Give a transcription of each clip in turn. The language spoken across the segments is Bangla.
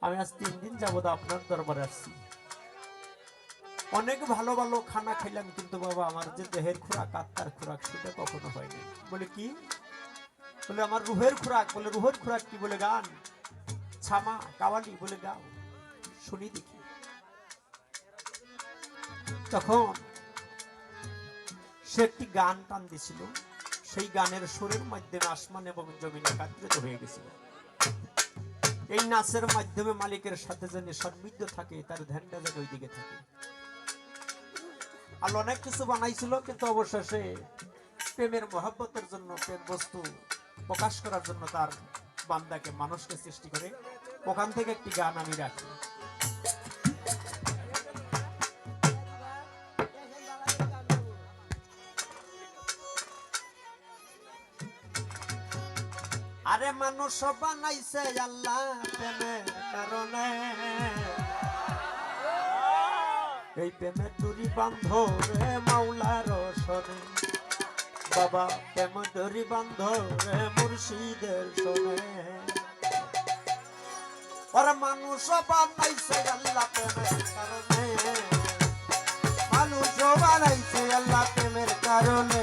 আমি আজ তিন দিন যাবত আপনার দরবারে আসছি। অনেক ভালো ভালো খানা খাইলাম, কিন্তু বাবা, আমার যে দেহের খোরাক, আত্মার খোরাক, সেটা কখনো হয়নি। বলে কি? বলে, আমার রুহের খোরাক। বলে, রুহের খোরাক কি? বলে, গান। ছামা, কাওয়ালি। বলে, গাও। শুনি দেখি। তখন সে একটি গান টান দিছিল। সেই গানের সুরের মাধ্যমে আসমান এবং জমিন একাত্রিত হয়ে গেছিল। এই নাচের মাধ্যমে মালিকের সাথে যেন সমৃদ্ধ থাকে, তার ধ্যানটা যেন ওই দিকে থাকে। আর অনেক কিছু বানাইছিল, কিন্তু অবশেষে প্রেমের মহাব্বতের জন্য, প্রেম বস্তু প্রকাশ করার জন্য তার বান্দাকে, মানুষকে সৃষ্টি করে, ওখান থেকে একটি গান আমি রাখি। আরে মানুষ বানাইছে আল্লাহ প্রেমের কারণে। এই প্রেমের দূরি বান্ধ রে মাওলার সনে বাবা, প্রেম দূরি বান্ধ রে মুর্শিদের সনে ওরে মানুষ বানাইছে আল্লাহ প্রেমের কারণে। মানুষ বানাইছে আল্লাহ প্রেমের কারণে।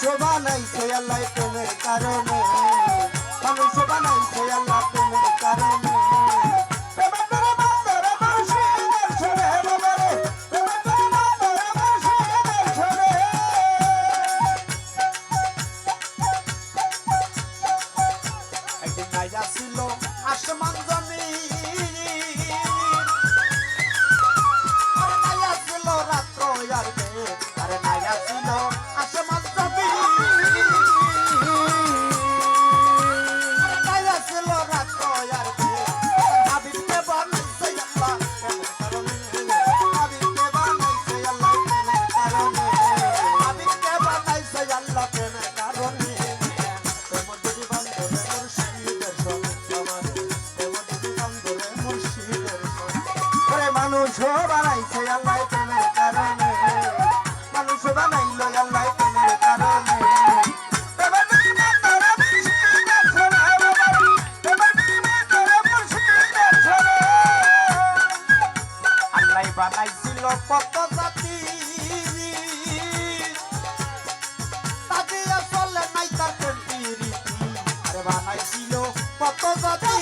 মানুষ বানাইছে আল্লাহ প্রেমের কারণে। কত জাতি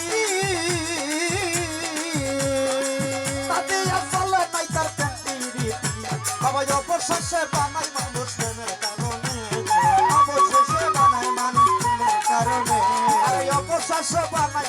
তাদের চলে নাই তার প্রেমটি রীতি বাবা অবশেষে বানাই মানুষ প্রেমের কারণে। অবশেষে বানাই মানুষ প্রেমের কারণে। অবশেষে বানাই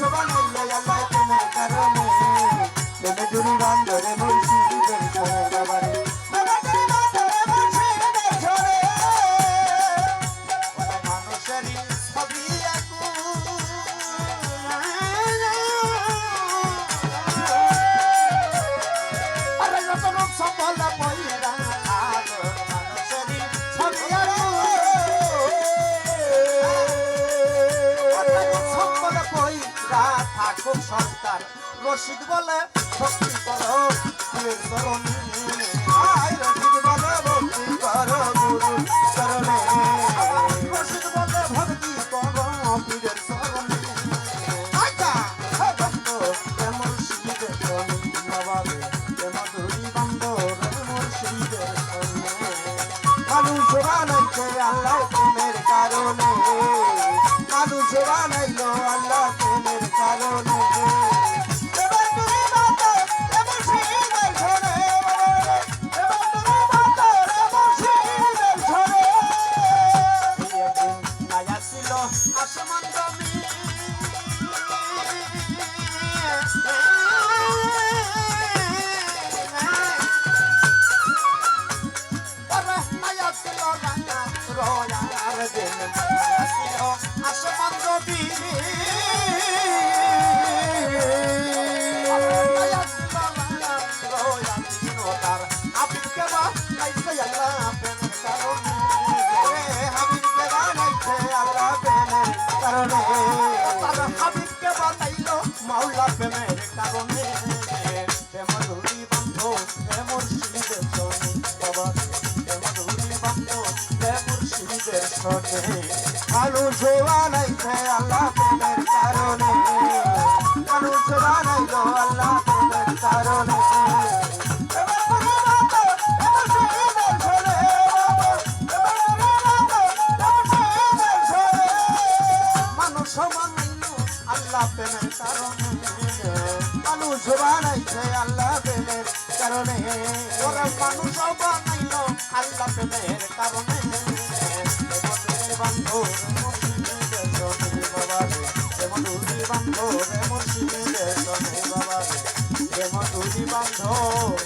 শোভানো রাখো সন্তান। রশিদ বলে, ভক্তি করো গুরুর চরণে আয় রশিদ বলে, ভক্তি করো গুরুর চরণে। রশিদ বলে, ভক্তি করো পীরের চরণে আচ্ছা ভক্ত, এমন শীত বাবাবে এমন দুই বান্ধব এমন শীতের মানুষ প্রেমের কারণে প্রেম ধরি বন্ধ প্রেম শিবের সনে বাবা প্রেম ধরি বন্ধ প্রেম শিবের সনে আলু ছোয়া নাই আল্লাহ প্রেমের কারণে। আলু ছোয়া নাই আল্লাহ প্রেমের কারণে। মানুষ মানুষ আল্লাহ প্রেমের কারণে। মানুষ বানাইছে আল্লাহ প্রেমের কারণে। ওরা মানুষ বানাইল আল্লাহ প্রেমের কারণে। বান্ধব বাবা বান্ধব